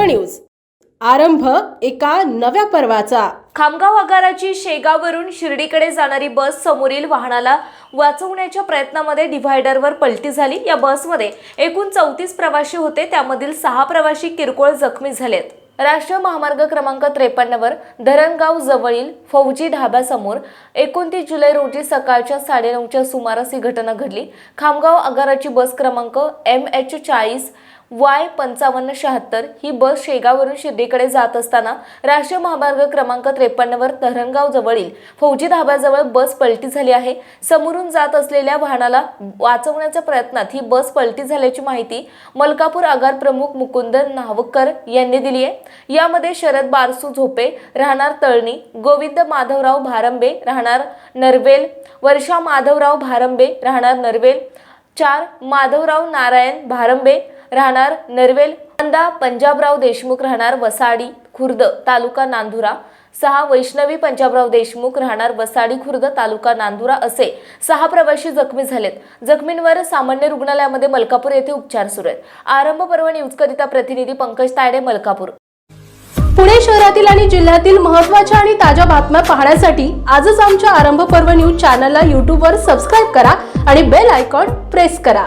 News. आरंभ एका नव्या पर्वाचा. खामगाव आगाराची शेगाववरून शिर्डीकडे जाणारी बस समोरील वाहनाला वाचवण्याच्या प्रयत्नामध्ये डिव्हायडरवर पलटी झाली. या बसमध्ये एकूण चौतीस प्रवासी होते. त्यामधील सहा प्रवासी किरकोळ जखमी झालेत. राष्ट्रीय महामार्ग क्रमांक त्रेपन्नवर धरणगाव जवळील फौजी ढाब्यासमोर एकोणतीस जुलै रोजी सकाळच्या साडेनऊच्या सुमारास ही घटना घडली. खामगाव आगाराची बस क्रमांक एम एच चाळीस वाय पंचावन्न शहात्तर ही बस शेगाववरून शिर्डीकडे जात असताना राष्ट्रीय महामार्ग क्रमांक त्रेपन्नवर धरणगाव जवळील फौजी धाब्याजवळ बस पलटी झाली आहे. समोरून जात असलेल्या वाहनाला वाचवण्याच्या प्रयत्नात ही बस पलटी झाल्याची माहिती मलकापूर आगार प्रमुख मुकुंद नावकर यांनी दिली आहे. यामध्ये शरद बारसू झोपे राहणार तळणी गोविंद माधवराव भारंबे राहणार नरवेल वर्षा माधवराव भारंबे राहणार नरवेल चार माधवराव नारायण भारंबे राहणार नरवेल नंदा पंजाबराव देशमुख राहणार वसाडी खुर्द तालुका नांदुरा. सहा वैष्णवी पंजाबराव देशमुख राहणार वसाडी खुर्द तालुका नांदुरा असे सहा प्रवासी जखमी झालेत. जखमींवर सामान्य रुग्णालयामध्ये मलकापूर येथे उपचार सुरू आहेत. आरंभ पर्व न्यूजकरिता प्रतिनिधी पंकज तायडे मलकापूर. पुणे शहरातील आणि जिल्ह्यातील महत्त्वाच्या आणि ताज्या बातम्या पाहण्यासाठी आजच आमच्या आरंभ पर्व न्यूज चॅनलला यूट्यूबवर सबस्क्राईब करा आणि बेल आयकॉन प्रेस करा.